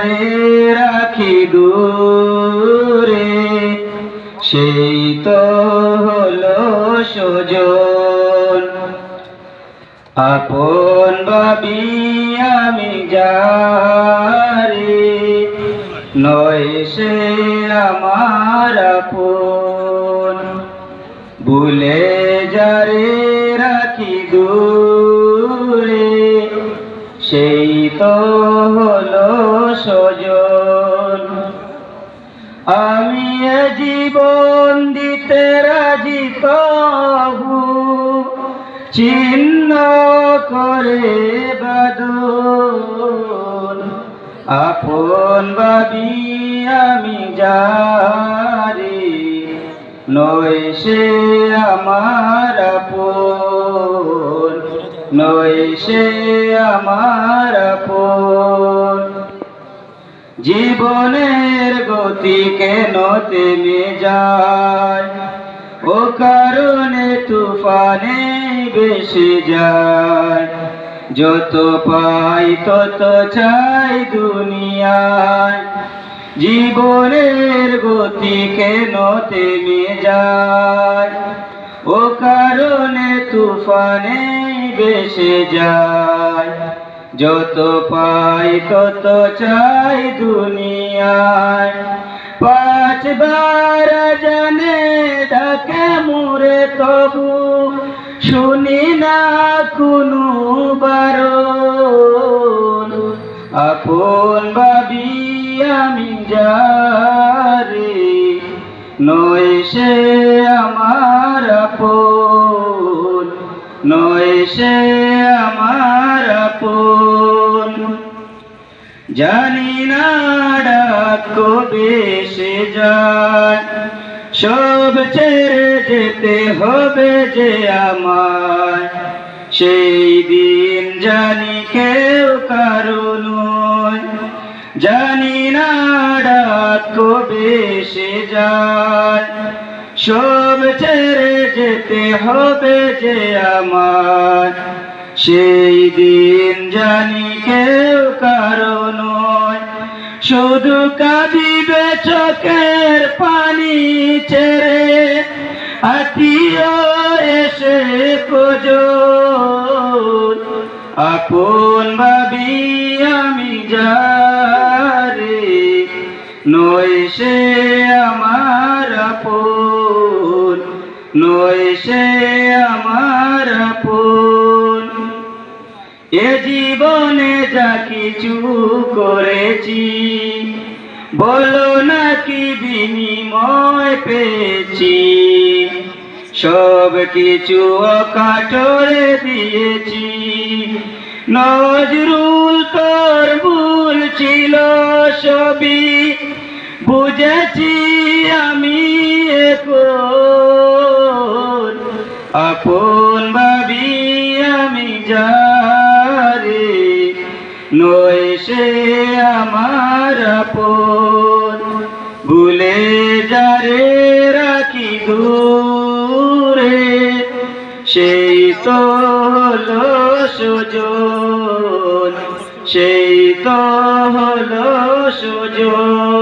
রে রাখি দূরে, সেই তো হলো সজন। আপন বাবি আমি যারে, নয় সে আমার আপন। ভুলে যারে রাখি দূরে, সেই তো চিহ্ন করে বাদন। আপন ভাবি আমি যারি, নয় সে আমার আপন। নয় সে আমার আপন। জীবনের গতি কেন থেমে যায়? ও কারণে তুফানে বেশি যায়। যত পাই তত চাই দুনিয়ায়। জীবনের গতি কেন থেমে যায়? ও কারণে তুফানে বেশি যায়। যত পাই তত চাই দুনিয়ায়। পাঁচবার জানে ডাকে মুরে তবু শুনি না কোনো বারণ। আপন ভাবি আমি যারে, নয় সে আমার আপন, নয় সে আমার আপন। জানি না ডাক কবে সে যায় সব ছেড়ে যেতে হবে যে আমায়। সেই দিন জানি কেউ কারণ জানি না কবে সে যায়। সব ছেড়ে যেতে হবে যে আমার সেই দিন জানি কেউ কারণ শুধু কাঁদিবে চোখের পানি আত্মীয় এসে কোজন আপন ভাবি আমি যারে, নয় সে আমার আপন, নয় সে আমার আপন। এ জীবনে যা কিছু করেছি, বলো নাকি বিনিময় পেয়েছি? সব কিছু অকাটরে দিয়েছি। নজরুল তোর ভুল ছিল সবই, বুঝেছি আমি আপন ভাবি আমি যারে, নয় সে আমার আপন। ভুলে যারে রাখি দূরে। হলো সুজন সেই তো হলো সুজন।